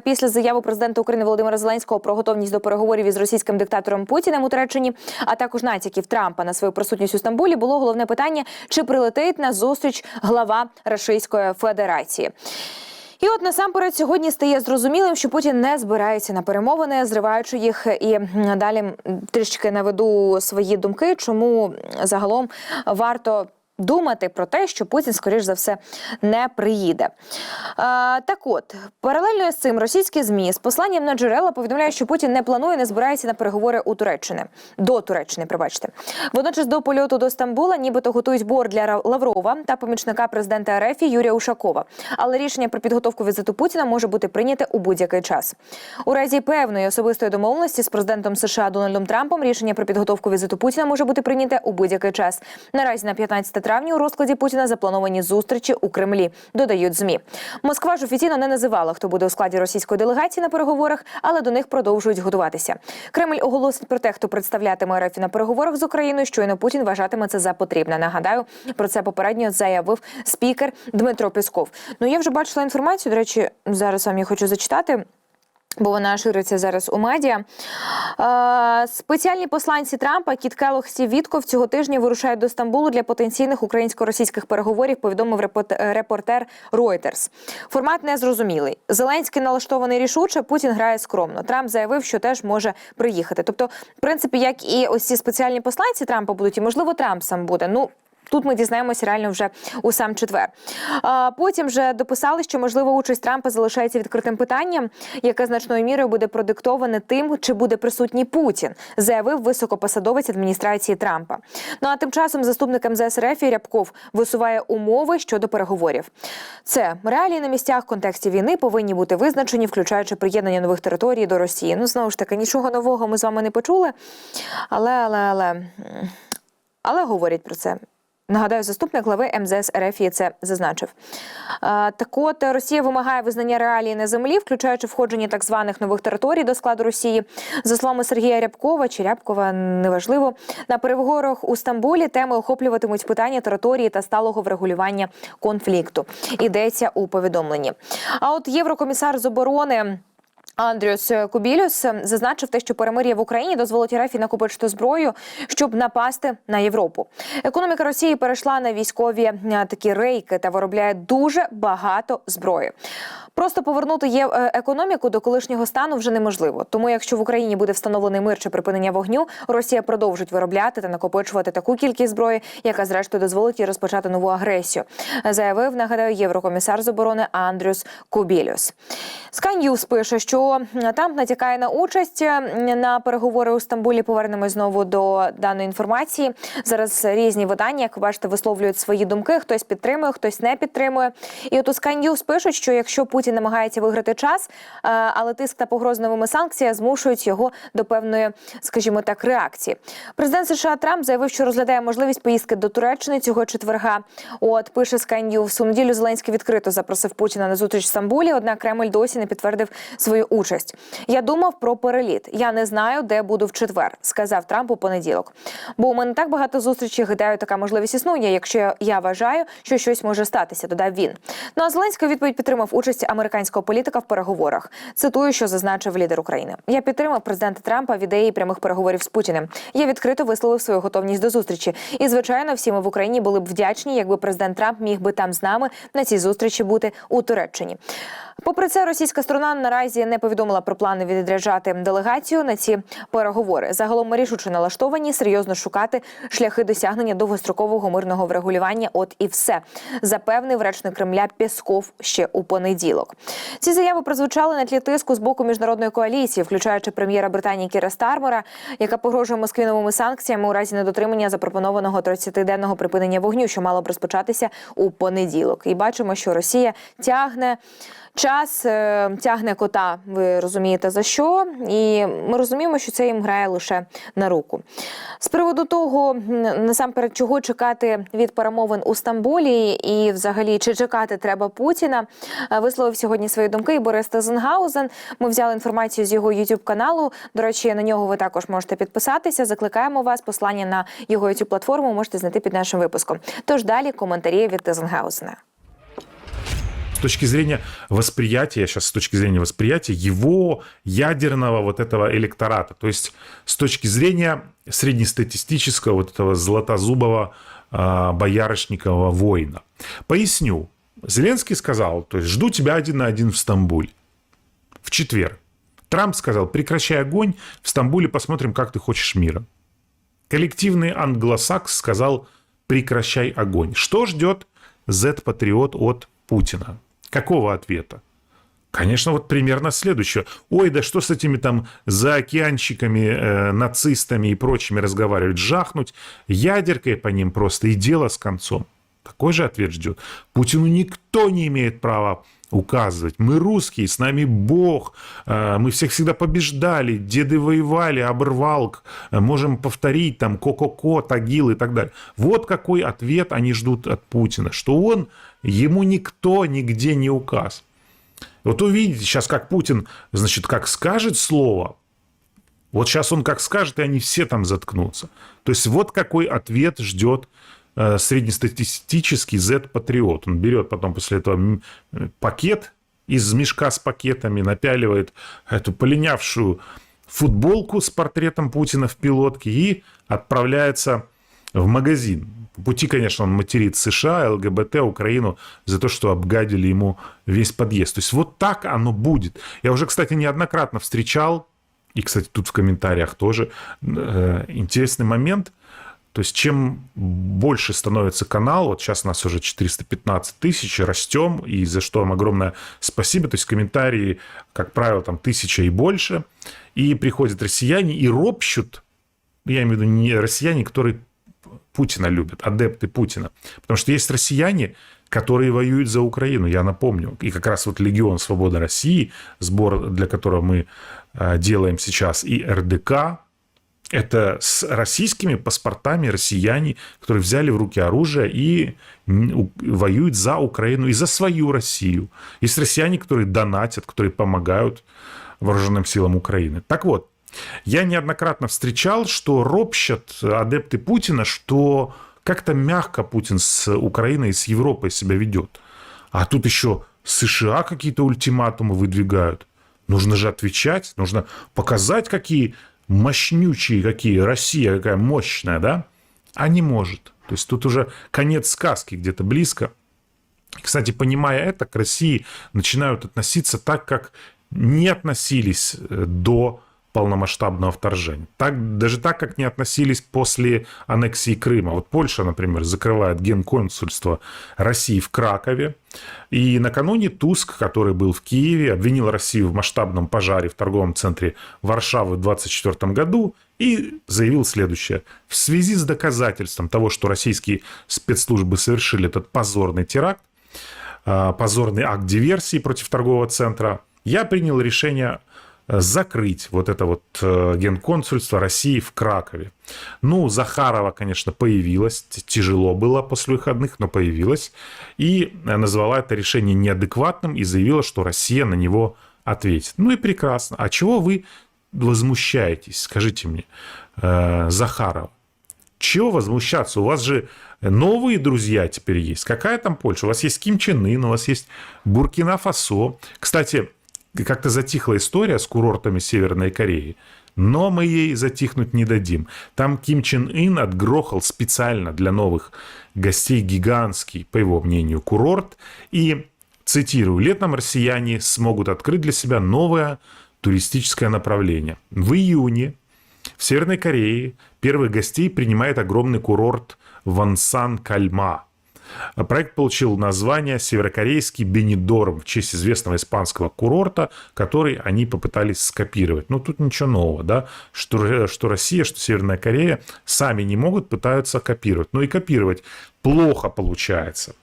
Після заяви президента України Володимира Зеленського про готовність до переговорів із російським диктатором Путіним у Туреччині, а також натяків Трампа на свою присутність у Стамбулі, було головне питання: чи прилетить на зустріч глава Російської Федерації. І от насамперед сьогодні стає зрозумілим, що Путін не збирається на перемовини, зриваючи їх. І далі трішки наведу свої думки, чому загалом варто. Думати про те, що Путін, скоріш за все, не приїде. Е, так от, паралельно з цим російські ЗМІ з посланням на джерела повідомляють, що Путін не планує, не збирається на переговори у Туреччини. До Туреччини, пробачте. Водночас до польоту до Стамбула нібито готують бор для Лаврова та помічника президента РФ Юрія Ушакова. Але рішення про підготовку візиту Путіна може бути прийняте у будь-який час. У разі певної особистої домовленості з президентом США Дональдом Трампом рішення про підготовку візиту Путіна може бути прийняте у будь-який час. Наразі на 15 травня у розкладі Путіна заплановані зустрічі у Кремлі. Додають змі. Москва ж офіційно не називала, хто буде у складі російської делегації на переговорах, але до них продовжують готуватися. Кремль оголосить про те, хто представлятиме РФ на переговорах з Україною. Щойно Путін вважатиме це за потрібне. Нагадаю, про це попередньо заявив спікер Дмитро Пісков. Ну я вже бачила інформацію. До речі, зараз вам я хочу зачитати. Бо вона шириться зараз у медіа. Е, спеціальні посланці Трампа Кіт Келох Стів Вітков цього тижня вирушають до Стамбулу для потенційних українсько-російських переговорів. Повідомив репот- репортер Reuters. Формат незрозумілий. Зеленський налаштований рішуче. Путін грає скромно. Трамп заявив, що теж може приїхати. Тобто, в принципі, як і ось ці спеціальні посланці Трампа будуть, і можливо Трамп сам буде. Ну. Тут ми дізнаємося реально вже у сам четвер. А потім вже дописали, що можливо участь Трампа залишається відкритим питанням, яке значною мірою буде продиктоване тим, чи буде присутній Путін, заявив високопосадовець адміністрації Трампа. Ну а тим часом заступник МЗС РФ Рябков висуває умови щодо переговорів. Це реалії на місцях в контексті війни повинні бути визначені, включаючи приєднання нових територій до Росії. Ну знову ж таки, нічого нового ми з вами не почули, але але але, але говорять про це. Нагадаю, заступник глави МЗС РФ це зазначив. Так от Росія вимагає визнання реалії на землі, включаючи входження так званих нових територій до складу Росії. За словами Сергія Рябкова чи Рябкова, неважливо. На переговорах у Стамбулі теми охоплюватимуть питання території та сталого врегулювання конфлікту. Йдеться у повідомленні. А от єврокомісар з оборони. Андрюс Кубілюс зазначив те, що перемир'я в Україні дозволить РФ накопичити зброю, щоб напасти на Європу. Економіка Росії перейшла на військові е, такі рейки та виробляє дуже багато зброї. Просто повернути є е, економіку до колишнього стану вже неможливо. Тому, якщо в Україні буде встановлений мир чи припинення вогню, Росія продовжить виробляти та накопичувати таку кількість зброї, яка зрештою дозволить їй розпочати нову агресію. Заявив нагадаю єврокомісар з оборони Андрюс Кубілюс. News пише, що Трамп натякає на участь е, на переговори у Стамбулі. Повернемось знову до даної інформації. Зараз різні видання, як ви бачите, висловлюють свої думки. Хтось підтримує, хтось не підтримує. І от у Sky News пишуть, що якщо Путін намагається виграти час, е, але тиск та погрози новими санкціями змушують його до певної, скажімо так, реакції. Президент США Трамп заявив, що розглядає можливість поїздки до Туреччини цього четверга. От пише Sky News. У неділю Зеленський відкрито запросив Путіна на зустріч в Стамбулі. Однак Кремль досі не підтвердив свою участь. Я думав про переліт. Я не знаю, де буду в четвер, сказав Трамп у понеділок. Бо у мене так багато зустрічей. Гадаю, така можливість існує, якщо я вважаю, що щось може статися. Додав він. Ну а Зеленський відповідь підтримав участь американського політика в переговорах. Цитую, що зазначив лідер України. Я підтримав президента Трампа в ідеї прямих переговорів з Путіним. Я відкрито висловив свою готовність до зустрічі. І звичайно, всі ми в Україні були б вдячні, якби президент Трамп міг би там з нами на цій зустрічі бути у Туреччині. Попри це, російська сторона наразі не повідомила про плани відряджати делегацію на ці переговори. Загалом рішуче налаштовані серйозно шукати шляхи досягнення довгострокового мирного врегулювання. От і все запевнив речник Кремля Пєсков ще у понеділок. Ці заяви прозвучали на тлі тиску з боку міжнародної коаліції, включаючи прем'єра Британії Кіра Стармера, яка погрожує Москві новими санкціями у разі недотримання запропонованого 30-денного припинення вогню, що мало б розпочатися у понеділок. І бачимо, що Росія тягне. Час е, тягне кота, ви розумієте за що, і ми розуміємо, що це їм грає лише на руку. З приводу того, насамперед, чого чекати від перемовин у Стамбулі, і взагалі чи чекати треба Путіна, е, висловив сьогодні свої думки і Борис Тазенгаузен. Ми взяли інформацію з його youtube каналу. До речі, на нього ви також можете підписатися. Закликаємо вас. Послання на його youtube платформу можете знайти під нашим випуском. Тож далі коментарі від Тазенгаузена. Точки зрения восприятия, сейчас с точки зрения восприятия его ядерного вот этого электората, то есть с точки зрения среднестатистического вот этого златозубого а, боярышникового воина. Поясню. Зеленский сказал, то есть жду тебя один на один в Стамбуле в четверг. Трамп сказал, прекращай огонь, в Стамбуле посмотрим, как ты хочешь мира. Коллективный англосакс сказал, прекращай огонь. Что ждет Z-патриот от Путина? Какого ответа? Конечно, вот примерно следующее. Ой, да что с этими там заокеанщиками, э, нацистами и прочими разговаривать? Жахнуть ядеркой по ним просто и дело с концом. Такой же ответ ждет. Путину никто не имеет права указывать. Мы русские, с нами Бог, э, мы всех всегда побеждали, деды воевали, обрвалк, э, можем повторить там ко-ко-ко, тагил и так далее. Вот какой ответ они ждут от Путина, что он, ему никто нигде не указ. Вот увидите сейчас, как Путин, значит, как скажет слово, вот сейчас он как скажет, и они все там заткнутся. То есть вот какой ответ ждет среднестатистический Z-патриот. Он берет потом после этого м, пакет из мешка с пакетами, напяливает эту полинявшую футболку с портретом Путина в пилотке и отправляется в магазин. По пути, конечно, он материт США, ЛГБТ, Украину за то, что обгадили ему весь подъезд. То есть вот так оно будет. Я уже, кстати, неоднократно встречал, и, кстати, тут в комментариях тоже э, интересный момент. То есть чем больше становится канал, вот сейчас у нас уже 415 тысяч, растем, и за что вам огромное спасибо. То есть комментарии, как правило, там тысяча и больше. И приходят россияне и ропщут, я имею в виду не россияне, которые Путина любят, адепты Путина. Потому что есть россияне, которые воюют за Украину, я напомню. И как раз вот Легион Свободы России, сбор, для которого мы э, делаем сейчас, и РДК, это с российскими паспортами россияне, которые взяли в руки оружие и воюют за Украину и за свою Россию. Есть россияне, которые донатят, которые помогают вооруженным силам Украины. Так вот, я неоднократно встречал, что ропщат адепты Путина, что как-то мягко Путин с Украиной и с Европой себя ведет. А тут еще США какие-то ультиматумы выдвигают. Нужно же отвечать, нужно показать, какие мощнючие, какие Россия, какая мощная, да? А не может. То есть тут уже конец сказки где-то близко. Кстати, понимая это, к России начинают относиться так, как не относились э, до полномасштабного вторжения. Так, даже так, как не относились после аннексии Крыма. Вот Польша, например, закрывает генконсульство России в Кракове. И накануне Туск, который был в Киеве, обвинил Россию в масштабном пожаре в торговом центре Варшавы в 2024 году и заявил следующее. В связи с доказательством того, что российские спецслужбы совершили этот позорный теракт, а, позорный акт диверсии против торгового центра, я принял решение закрыть вот это вот э, генконсульство России в Кракове. Ну, Захарова, конечно, появилась, тяжело было после выходных, но появилась, и назвала это решение неадекватным и заявила, что Россия на него ответит. Ну и прекрасно. А чего вы возмущаетесь, скажите мне, э, Захарова? Чего возмущаться? У вас же новые друзья теперь есть. Какая там Польша? У вас есть Ким Чен Ын, у вас есть Буркина-Фасо. Кстати, как-то затихла история с курортами Северной Кореи. Но мы ей затихнуть не дадим. Там Ким Чен Ын отгрохал специально для новых гостей гигантский, по его мнению, курорт. И, цитирую, летом россияне смогут открыть для себя новое туристическое направление. В июне в Северной Корее первых гостей принимает огромный курорт Вансан-Кальма – Проект получил название «Северокорейский Бенидорм» в честь известного испанского курорта, который они попытались скопировать. Но тут ничего нового, да, что, что Россия, что Северная Корея сами не могут, пытаются копировать. Но и копировать плохо получается.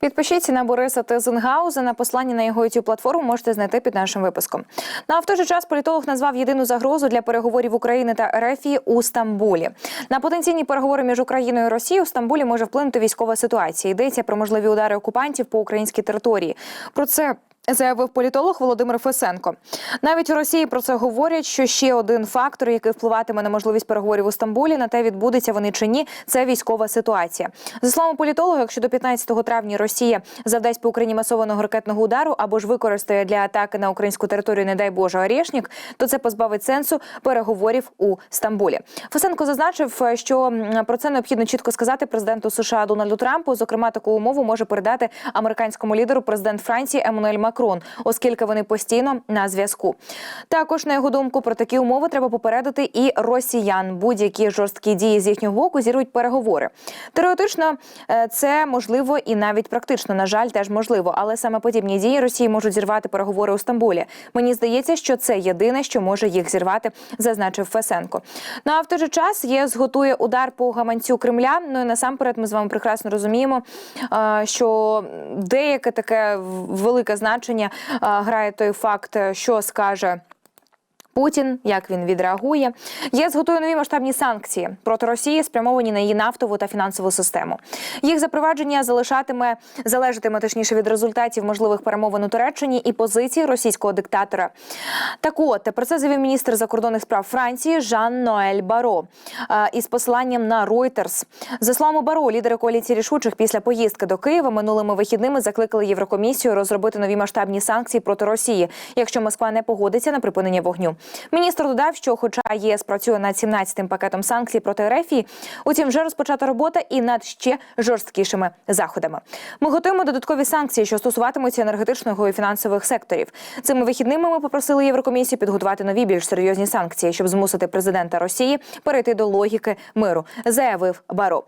Підпишіться на Бориса Тезенгаузена. Послання на його youtube платформу можете знайти під нашим випуском. Ну а в той же час політолог назвав єдину загрозу для переговорів України та РФ у Стамбулі. На потенційні переговори між Україною і Росією у Стамбулі може вплинути військова ситуація. Йдеться про можливі удари окупантів по українській території. Про це Заявив політолог Володимир Фесенко. Навіть у Росії про це говорять, що ще один фактор, який впливатиме на можливість переговорів у Стамбулі, на те відбудеться вони чи ні, це військова ситуація. За словами політолога, якщо до 15 травня Росія завдасть по Україні масованого ракетного удару або ж використає для атаки на українську територію, не дай Боже, Орєшнік, то це позбавить сенсу переговорів у Стамбулі. Фесенко зазначив, що про це необхідно чітко сказати президенту США Дональду Трампу. Зокрема, таку умову може передати американському лідеру президент Франції Еммануель Макрон, оскільки вони постійно на зв'язку. Також на його думку про такі умови треба попередити і росіян. Будь-які жорсткі дії з їхнього боку зірують переговори. Теоретично е, це можливо і навіть практично, на жаль, теж можливо. Але саме подібні дії Росії можуть зірвати переговори у Стамбулі. Мені здається, що це єдине, що може їх зірвати, зазначив Фесенко. Ну а в той же час ЄС готує удар по гаманцю Кремля. Ну і насамперед ми з вами прекрасно розуміємо, е, що деяке таке велике значення е, грає той факт, що скаже. Путін, як він відреагує, ЄС готує нові масштабні санкції проти Росії, спрямовані на її нафтову та фінансову систему. Їх запровадження залишатиме залежатиме точніше від результатів можливих перемовин у Туреччині і позиції російського диктатора. Так от про це заявив міністр закордонних справ Франції Жан Ноель Баро е, із посиланням на Reuters. За словами Баро, лідери коаліції рішучих після поїздки до Києва минулими вихідними закликали Єврокомісію розробити нові масштабні санкції проти Росії, якщо Москва не погодиться на припинення вогню. Міністр додав, що, хоча ЄС працює над 17-тим пакетом санкцій проти РФ, утім вже розпочата робота і над ще жорсткішими заходами. Ми готуємо додаткові санкції, що стосуватимуться енергетичного і фінансових секторів. Цими вихідними ми попросили Єврокомісію підготувати нові більш серйозні санкції, щоб змусити президента Росії перейти до логіки миру, заявив Баро.